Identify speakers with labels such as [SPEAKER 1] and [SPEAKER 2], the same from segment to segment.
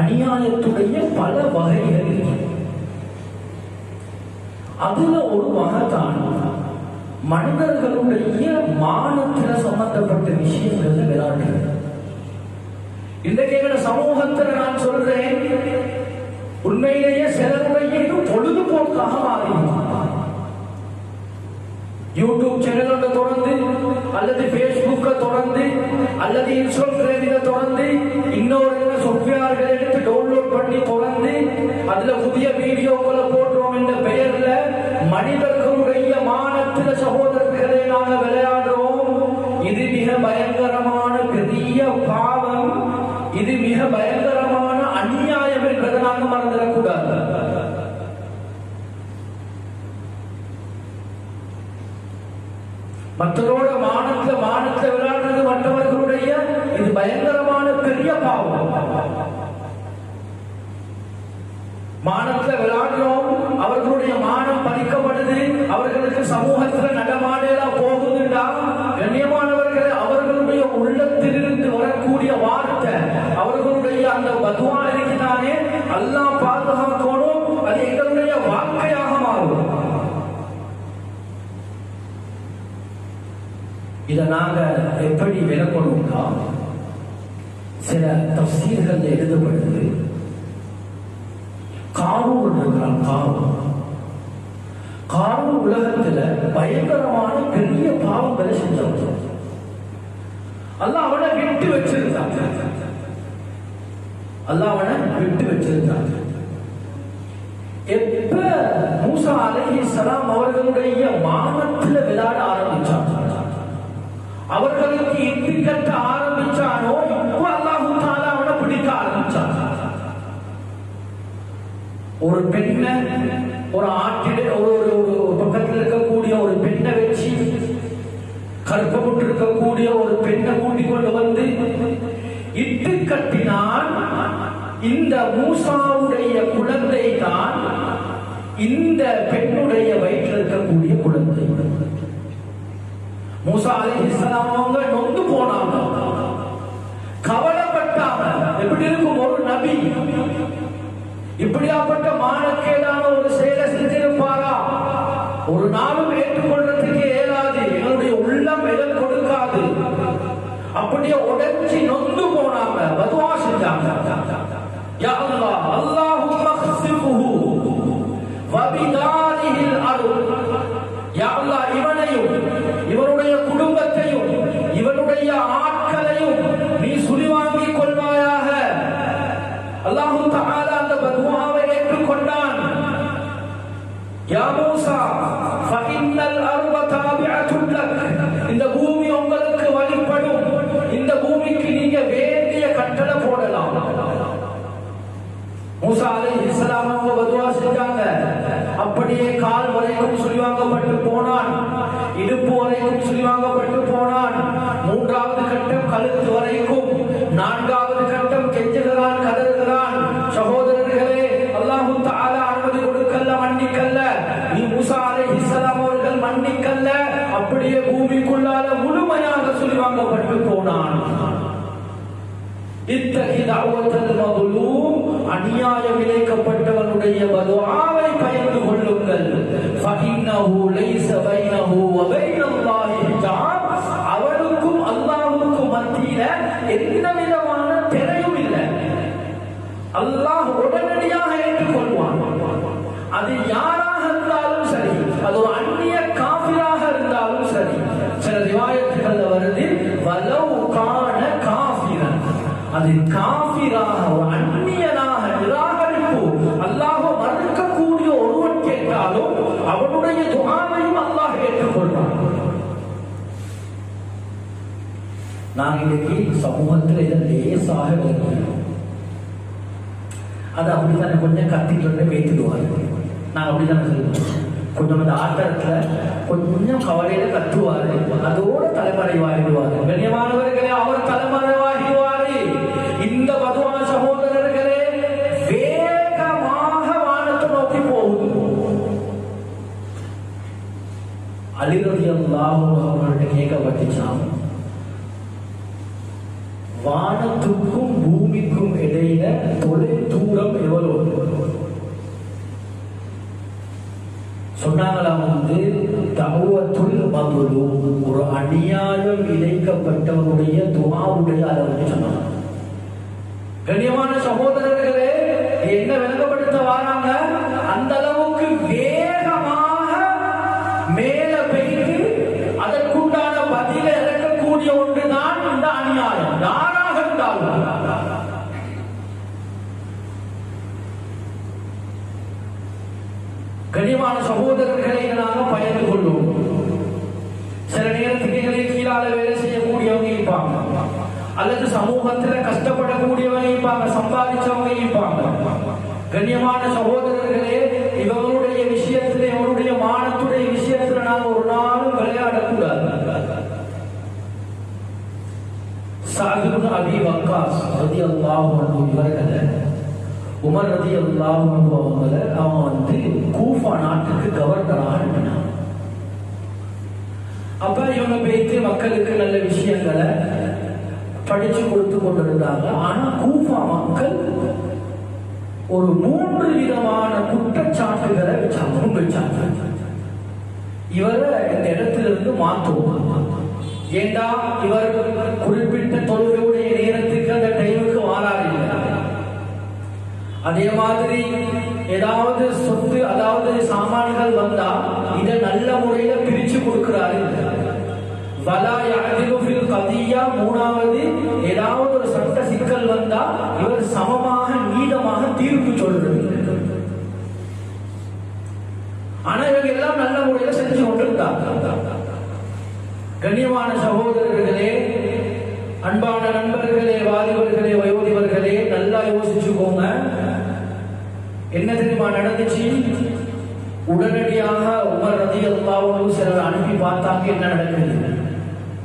[SPEAKER 1] அநியாயத்துடைய பல வகைகள். அதுல ஒரு வகைதான் மனிதர்களுடைய மானத்துல சம்பந்தப்பட்ட விஷயங்கள் விளையாட்டு. இன்றைக்கு எங்க சமூகத்துல நான் சொல்றேன் உண்மையிலேயே சிலருடைய இது பொழுதுபோக்காக மாறி யூடியூப் சேனலோட தொடர்ந்து அல்லது ஃபேஸ்புக்கை தொடர்ந்து அல்லது இன்ஸ்டாகிராமில தொடர்ந்து இன்னொரு சொஃப்ட்வேர்கள் எடுத்து டவுன்லோட் பண்ணி தொடர்ந்து அதுல புதிய வீடியோக்களை போடுறோம் என்ற பெயர்ல மனிதர்களுடைய மானத்தில சகோதரர்களை நாங்கள் விளையாடுறோம். இது மிக பயங்கரமான மற்றவரோட மானத்தை மானத்தை விளையாடுறது மற்றவர்களுடைய இது பயங்கரமான பெரிய பாவம். மானத்தை விளையாடுறோம் அவர்களுடைய மானம் பறிக்கப்படுது அவர்களுக்கு சமூகத்துல நடமாடலா போகுதுண்டா கண்ணியமானவர்களே அவர்களுடைய உள்ளத்திலிருந்து வரக்கூடிய வார்த்தை அவர்களுடைய அந்த பகவான் இதை நாங்க எப்படி விளக்கணும்னா சில தப்சீர்கள் எழுதப்படுது காரூர் இருக்கிறான் காரூர் காரூர் உலகத்துல பயங்கரமான பெரிய பாவங்களை செஞ்சவன் அல்ல அவனை விட்டு வச்சிருந்தான். அல்ல அவனை விட்டு வச்சிருந்தான். எப்ப மூசா அலைஹி சலாம் அவர்களுடைய மானத்துல விளையாட ஆரம்பிச்சான் அவர்களுக்கு இட்டு கட்ட ஆரம்பிச்சானோ இப்ப அல்லாஹு தாலா அவனை பிடிக்க ஆரம்பிச்சான். ஒரு பெண்ணை ஒரு ஆட்டிட ஒரு ஒரு பக்கத்தில் இருக்கக்கூடிய ஒரு பெண்ணை வச்சு கற்பப்பட்டு இருக்கக்கூடிய ஒரு பெண்ணை கூட்டிக் கொண்டு வந்து இட்டு கட்டினான் இந்த மூசாவுடைய குழந்தை தான் இந்த பெண்ணுடைய வயிற்றில் இருக்கக்கூடிய குழந்தை. மூசா அலி இஸ்லாம் அவங்க நொந்து போனாங்க. கவலைப்பட்டாங்க. எப்படி இருக்கும் ஒரு நபி? இப்படியாப்பட்ட மானக்கேடான ஒரு செயலை செஞ்சிருப்பாரா? ஒரு நாளும் ஏற்றுக்கொள்றதுக்கு ஏறாது என்னுடைய உள்ளம் இடம் கொடுக்காது. அப்படியே உடஞ்சி நொந்து போனாங்க. பதுவா செஞ்சாங்க. யா அல்லாஹ் அல்லாஹும் வபிதா யா மூசா ஃபஇன்னல் அர்வ தாபிஅத்துன் லக் இந்த பூமி உங்களுக்கு வழிபடும் இந்த பூமிக்கு நீங்க வேண்டிய கட்டளை போடலாம் மூசா அலைஹிஸ்ஸலாம் அவங்க வதுவா செஞ்சாங்க அப்படியே கால் வரைக்கும் சுழிவாங்கப்பட்டு போனான் இடுப்பு வரைக்கும் சுழிவாங்கப்பட்டு போனான் அது காபிராக அந்நியனாக நிராகரிப்பு அல்லாஹ் மறுக்கக்கூடிய ஒருவன் கேட்டாலும் அவனுடைய துகாவையும் அல்லாஹ் ஏற்றுக்கொள்வான். நான் இன்னைக்கு சமூகத்தில் இதை லேசாக விளக்கிறோம் அது அப்படித்தானே கொஞ்சம் கத்திட்டு பேத்துடுவாரு நாங்கள் அப்படித்தானே சொல்லுவோம் கொஞ்சம் அந்த ஆட்டத்துல கொஞ்சம் கவலையில கத்துவாரு. அதோட தலைமறைவாகிடுவாரு கண்ணியமானவர்களே அவர் தலைமறை அலிரதி அல்லாஹும் அவங்கள்ட்ட கேட்கப்பட்டுச்சான் வானத்துக்கும் பூமிக்கும் இடையில தொலை தூரம் எவ்வளவு? சொன்னாங்களா வந்து தகுவத்துள் மதுரு ஒரு அநியாயம் இணைக்கப்பட்டவருடைய துவாவுடைய அளவு சொன்னாங்க. கண்ணியமான சகோதரர்களே என்ன விளங்கப்படுத்த வராங்க? அந்த அளவு கனிமான சகோதரர்களை நாங்க பயந்து கொள்வோம். சில நேரத்துக்கு எங்களை கீழால வேலை செய்யக்கூடியவங்க இருப்பாங்க. அல்லது சமூகத்துல கஷ்டப்படக்கூடியவங்க இருப்பாங்க சம்பாதிச்சவங்க இருப்பாங்க. கண்ணியமான சகோதரர்களே இவங்களுடைய விஷயத்துல இவருடைய மானத்துடைய விஷயத்துல நாங்க ஒரு நாளும் விளையாடக்கூடாது. சாகிபுன் அபி வக்காஸ் ரதி அல்லாஹ் இவர்களை உமர் ரதி அல்லாஹ் அவங்கள அவன் வந்து கூஃபா நாட்டுக்கு கவர்னர் அனுப்பினான் அப்ப இவங்க போயிட்டு மக்களுக்கு நல்ல விஷயங்களை படிச்சு கொடுத்து கொண்டிருந்தாங்க. ஆனா கூஃபா மக்கள் ஒரு மூன்று விதமான குற்றச்சாட்டுகளை வச்சாங்க. முன்வைச்சாங்க இவரை இந்த இடத்துல இருந்து மாற்றுவோம் ஏண்டா இவர் குறிப்பிட்ட தொழுகையுடைய நேரத்துக்கு அந்த டைமுக்கு வாராது. அதே மாதிரி ஏதாவது சொத்து அதாவது சாமான்கள் வந்தா இதை நல்ல முறையில பிரிச்சு கொடுக்கிறாரு. வலா யஅதிலு கதியா மூணாவது ஏதாவது ஒரு சட்ட சிக்கல் வந்தா இவர் சமமாக நீதமாக தீர்ப்பு சொல்றது. ஆனா இவங்க எல்லாம் நல்ல முறையில செஞ்சு கொண்டிருந்தாங்க கண்ணியமான சகோதரர்களே அன்பான நண்பர்களே வாலிபர்களே வயோதிபர்களே நல்லா யோசிச்சுக்கோங்க. என்ன தெரியுமா நடந்துச்சு? உடனடியாக உமர் ரதி அல்லாவும் சிலர் அனுப்பி பார்த்தாங்க என்ன நடக்குது?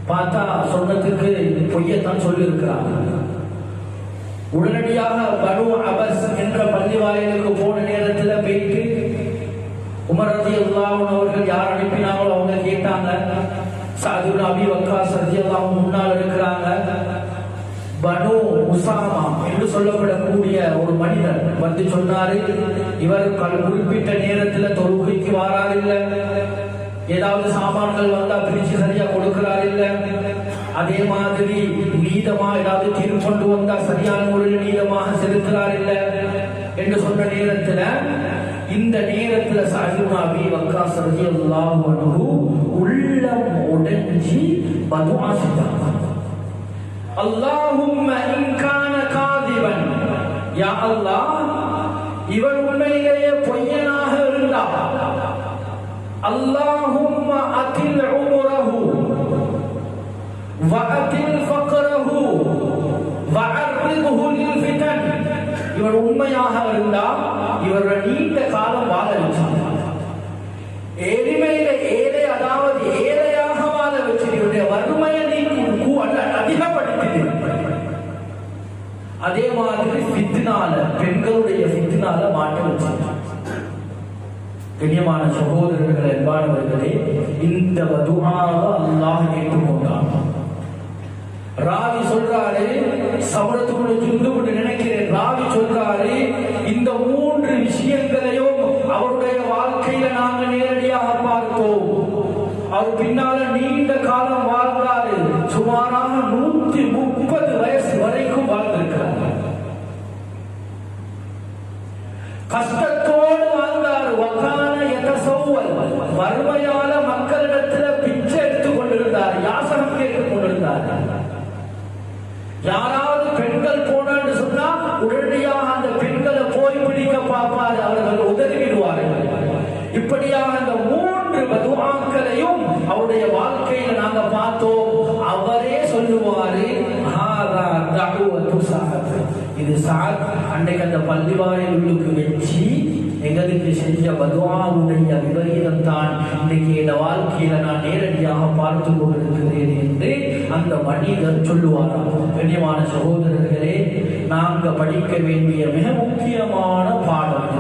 [SPEAKER 1] பார்த்தா சொன்னதுக்கு பொய்யத்தான் சொல்லி உடனடியாக பனு அபஸ் என்ற பள்ளி வாயிலுக்கு போன நேரத்தில் போயிட்டு உமர் ரதி அல்லாவும் அவர்கள் யார் அனுப்பினாங்களோ அவங்க கேட்டாங்க. சாது அபி வக்காஸ் ரதி அல்லாவும் முன்னால் இருக்கிறாங்க. பனு உசாமா என்று சொல்லப்படக்கூடிய ஒரு மனிதர் வந்து சொன்னாரு இவர் குறிப்பிட்ட நேரத்துல தொழுகைக்கு வாரார் இல்ல ஏதாவது சாமான்கள் வந்தா பிரிச்சு சரியா கொடுக்கிறார் இல்ல அதே மாதிரி நீதமா ஏதாவது தீர்வு கொண்டு வந்தா சரியான முறையில் நீதமாக செலுத்துறார் இல்ல என்று சொன்ன நேரத்துல இந்த நேரத்துல சாஹிபா அபி வக்காஸ் ரலியல்லாஹு அன்ஹு உள்ளம் உடைஞ்சி பதுஆ செஞ்சாங்க அல்லாஹும்ம இன்கான காதிபன். யா அல்லாஹ் இவன் உண்மையிலேயே பொய்யனாக இருந்தால் அல்லாஹும் அதில் உமுரஹு வஅதில் ஃபக்ரஹு வஅர்ரிதுஹு லில் ஃபிதன் இவன் உண்மையாக இருந்தால் இவருடைய நீண்ட காலம் வாழ வச்சான் எளிமையில ஏழை அதாவது ஏழையாக வாழ வச்சு இவருடைய வறுமையை நீ அதிகப்படுத்தி அதே மாதிரி ஃபித்னால பெண்களுடைய கண்ணியமான சகோதரர்கள் என்பானவர்களே இந்த துஆவை அல்லாஹ் ஏற்றுக்கொண்டான். ராவி சொல்றாரு சமரத்துக்குள்ள ஜுந்துன்னு நினைக்கிறேன். ராவி சொல்றாரு இந்த மூன்று விஷயங்களையும் அவருடைய வாழ்க்கையில நாங்க நேரடியாக பார்த்தோம். அவர் பின்னால நீண்ட காலம் வாழ்ந்தாரு. சுமாராக நூத்தி முப்பது வயசு வரைக்கும் வாழ்ந்திருக்கிறார். கஷ்ட எதசௌவல் வறுமையால மக்களிடத்துல பிச்சை எடுத்துக் கொண்டிருந்தார் யாசனம் கேட்டுக் கொண்டிருந்தார். யாராவது பெண்கள் போனான்னு சொன்னா உடனடியாக அந்த பெண்களை போய் பிடிக்க பார்ப்பார் அவர்கள் உதவி விடுவார்கள். இப்படியாக அந்த மூன்று துவாக்களையும் அவருடைய வாழ்க்கையில நாங்க பார்த்தோம். அவரே சொல்லுவாரு இது சாத் அன்றைக்கு அந்த பள்ளிவாரின் உள்ளுக்கு வச்சு எங்களுக்கு செஞ்ச பகவானுடைய விபரீதம் தான் இன்றைக்கு இந்த வாழ்க்கையில நான் நேரடியாக பார்த்து கொண்டிருக்கிறேன் என்று அந்த மனிதர் சொல்லுவாராம். பெரியமான சகோதரர்களே நாங்க படிக்க வேண்டிய மிக முக்கியமான பாடம்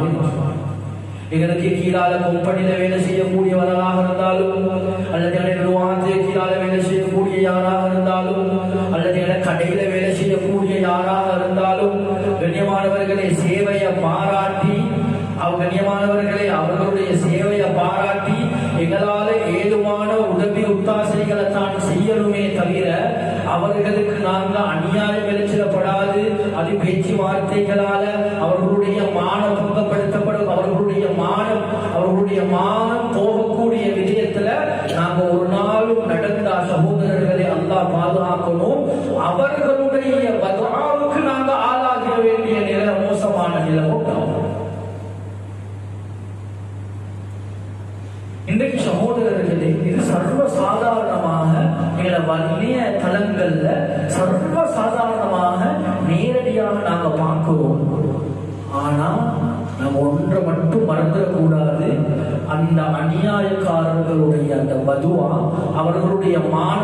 [SPEAKER 1] எங்களுக்கு கீழால கம்பெனியில வேலை செய்யக்கூடியவர்களாக இருந்தாலும் அல்லது எனக்கு வாங்க கீழால வேலை செய்யக்கூடிய யாராக இருந்தாலும் அல்லது எனக்கு கடையில வெச்சு வார்த்தைகளால அவர்களுடைய மானம் துன்பப்படுத்தப்படும் அவர்களுடைய மானம் அவர்களுடைய மானம் போகக்கூடிய விஜயத்துல நாங்க ஒரு நாளும் நடந்த சகோதரர்களை அல்லா பாதுகாக்கணும். அவர்களுடைய இன்றைக்கு சகோதரர்களே இது சர்வ சாதாரணமாக எங்களை வன்னிய தளங்கள்ல சர்வ சாதாரணமாக நேரடியாக நாங்க பார்க்கிறோம். ஆனா நம்ம ஒன்றை மட்டும் மறந்துடக்கூடாது. அந்த அநியாயக்காரர்களுடைய அந்த பதுவா அவர்களுடைய மான